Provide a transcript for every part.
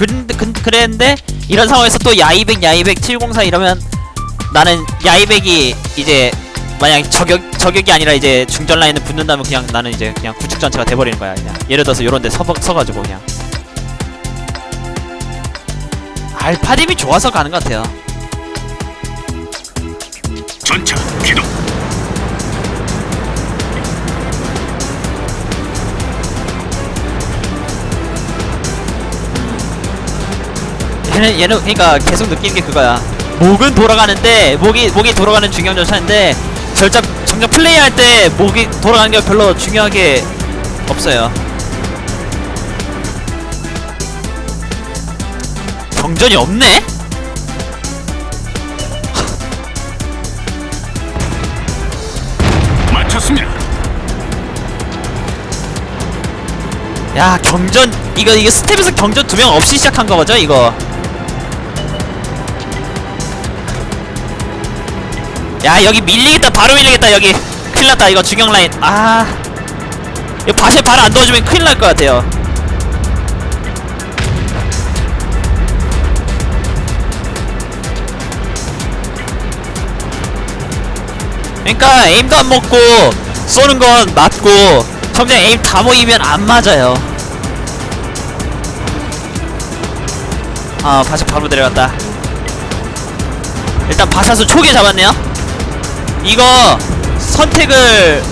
근데 근, 그랬는데 이런 상황에서 또 야이백 야이백 704 이러면 나는 야이백이 이제 만약 저격 저격이 아니라 이제 중전 라인에 붙는다면 그냥 나는 이제 그냥 구축 전체가 돼버리는 거야 그냥. 예를 들어서 요런데 서 서가지고 그냥. 알파dim이 좋아서 가는 것 같아요. 전차 기동. 얘는 얘는 그러니까 계속 느끼는 게 그거야. 목은 돌아가는데 목이 목이 돌아가는 중요한 전차인데 절작 정작 플레이할 때 목이 돌아가는 게 별로 중요하게 없어요. 경전이 없네? 맞췄습니다. 야 경전 이거 이거 스텝에서 경전 두 명 없이 시작한 거죠 이거? 야 여기 밀리겠다. 바로 밀리겠다 여기. 큰일났다 이거 중형 라인. 아. 이거 밭에 발안 넣어주면 큰일 날 것 같아요. 그러니까 에임도 안 먹고 쏘는 건 맞고 정작 에임 다 모이면 안 맞아요. 아 바샷 바로 내려갔다. 일단 바샷을 초기에 잡았네요 이거 선택을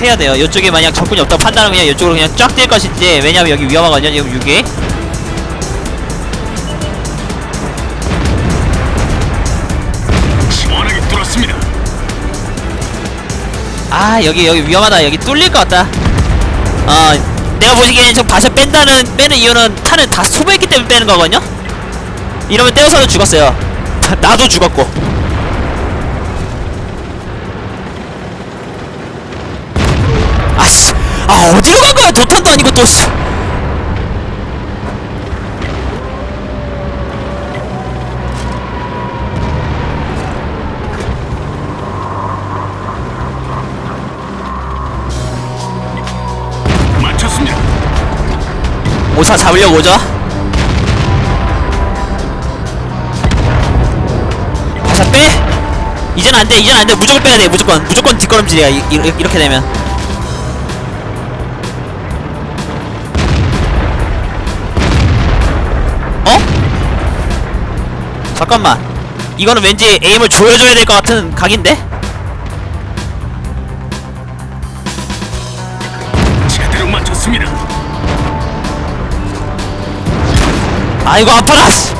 해야 돼요. 이쪽에 만약 적군이 없다고 판단하면 그냥 이쪽으로 그냥 쫙 뛸 것인지 왜냐면 여기 위험하거든요 지금 6위 시원하게 뚫었습니다. 아 여기 여기 위험하다. 여기 뚫릴 것 같다. 어 내가 보시기에는 저 바샷 뺀다는 빼는 이유는 탄을 다 소모했기 때문에 빼는 거거든요? 이러면 떼어서도 죽었어요. 나도 죽었고 아 어디로 간 거야? 도탄도 아니고 또 씨. 맞췄습니다. 오사 잡으려고 오죠? 바샷 빼? 이젠 안돼 이젠 안돼. 무조건 빼야 돼 무조건. 무조건 뒷걸음질이야 이, 이, 이렇게 되면 잠깐만 이거는 왠지 에임을 조여줘야 될 것 같은 각인데? 제대로 맞췄습니다. 아이고 아파라 씨.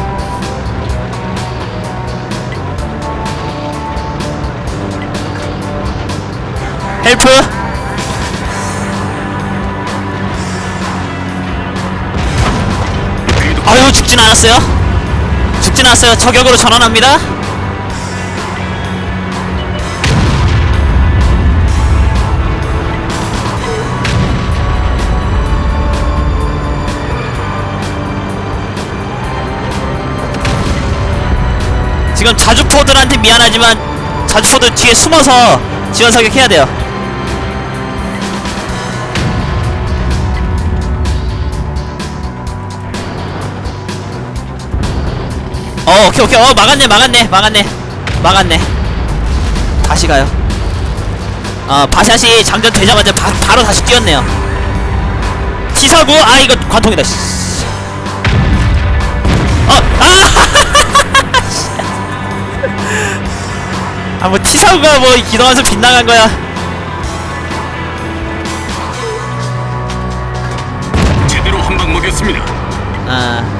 헬프 아유 죽진 않았어요 죽진 않았어요. 저격으로 전환합니다. 지금 자주포들한테 미안하지만 자주포들 뒤에 숨어서 지원 사격해야 돼요 어 오케이 오케이 어 막았네 막았네 막았네 막았네 다시 가요 어 바샷이 장전 되자마자 바, 바로 다시 뛰었네요 치사구 아 이거 관통이다 씨. 어! 아! 아뭐 치사구가 뭐 기동하면서 빗나간 거야 제대로 한방 먹였습니다. 아 아!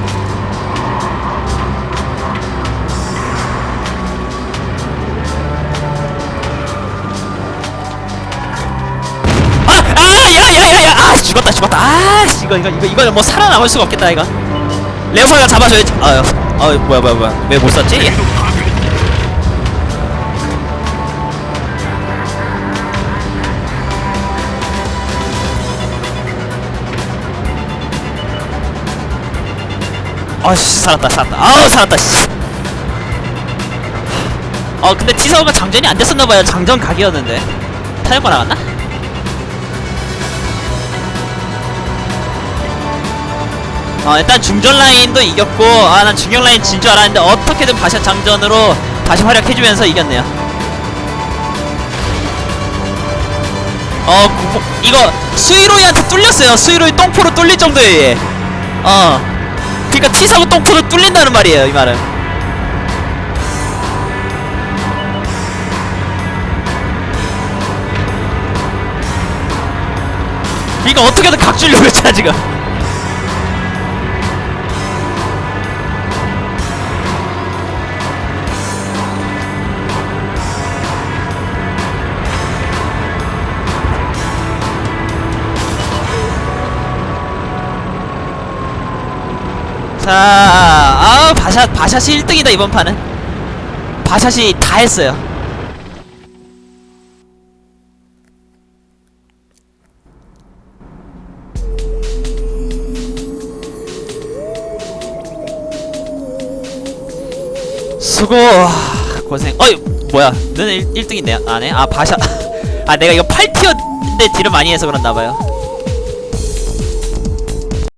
죽었다 죽었다 아! 씨, 이거 이거 이거 이거 뭐 살아남을 수가 없겠다 이거 레오파가 잡아줘야지 아유 어 뭐야 뭐야 뭐야 왜 못 썼지? 아씨 살았다 살았다 아우 살았다 씨. 어 근데 티사오가 장전이 안 됐었나봐요 장전 각이었는데 타격가 나갔나? 어 일단 중전 라인도 이겼고 아 난 중경 라인 진 줄 알았는데 어떻게든 바샷 장전으로 다시 활약해주면서 이겼네요. 어 구- 이거 수이로이한테 뚫렸어요. 수이로이 똥포로 뚫릴 정도에 어. 그니까 T사고 똥포로 뚫린다는 말이에요 이 말은. 이거 어떻게든 각 주려고 했잖아 지금 자, 아 바샷 바샷이 1등이다 이번 판은. 바샷이 다 했어요. 수고 고생. 어이 뭐야? 너는 1, 1등인데 안 해? 아 바샷. 아 내가 이거 8티어인데 딜을 많이 해서 그런가 봐요.